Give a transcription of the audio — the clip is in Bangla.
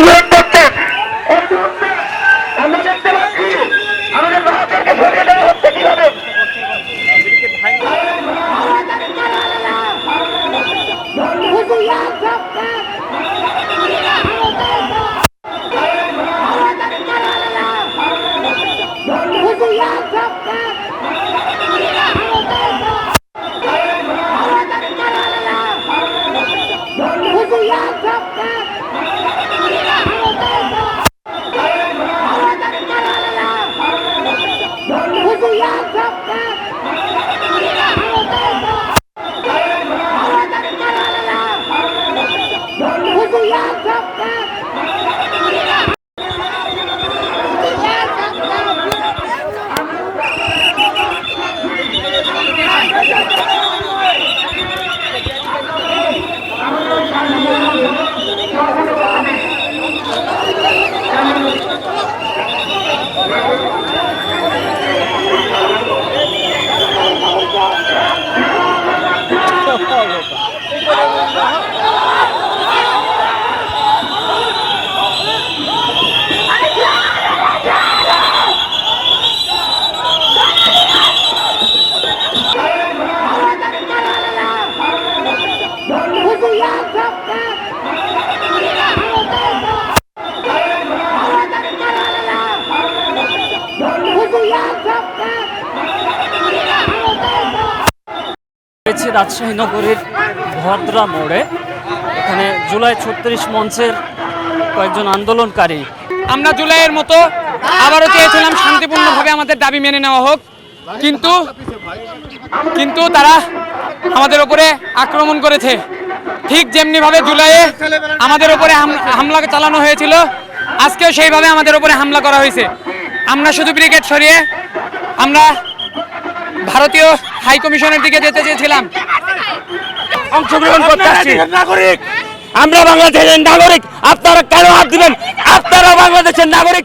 আন্দোলন করছেন আমরা দেখতে পাচ্ছি আমাদের ভারতকে সরিয়ে দেওয়া হচ্ছে কীভাবে Yeah, drop that! Hallelujah! 太了吧？রাজশাহী নগরীর ভদ্রা মোড়ে। এখানে জুলাই ছত্রিশ মঞ্চের কয়েকজন আন্দোলনকারী। আমরা জুলাইয়ের মতো আবারও চেয়েছিলাম শান্তিপূর্ণভাবে আমাদের দাবি মেনে নেওয়া হোক, কিন্তু কিন্তু তারা আমাদের ওপরে আক্রমণ করেছে। ঠিক যেমনিভাবে জুলাইয়ে আমাদের ওপরে হাম- হামলা চালানো হয়েছিল, আজকেও সেইভাবে আমাদের ওপরে হামলা করা হয়েছে। আমরা শুধু ব্রিগেড সরিয়ে আমরা ভারতীয় হাই কমিশনের দিকে যেতে চেয়েছিলাম। অংশগ্রহণ করতে আসছি। নাগরিক। আমরা বাংলাদেশের নাগরিক। আপনারা কেন হাত দিবেন? আপনারা বাংলাদেশের নাগরিক?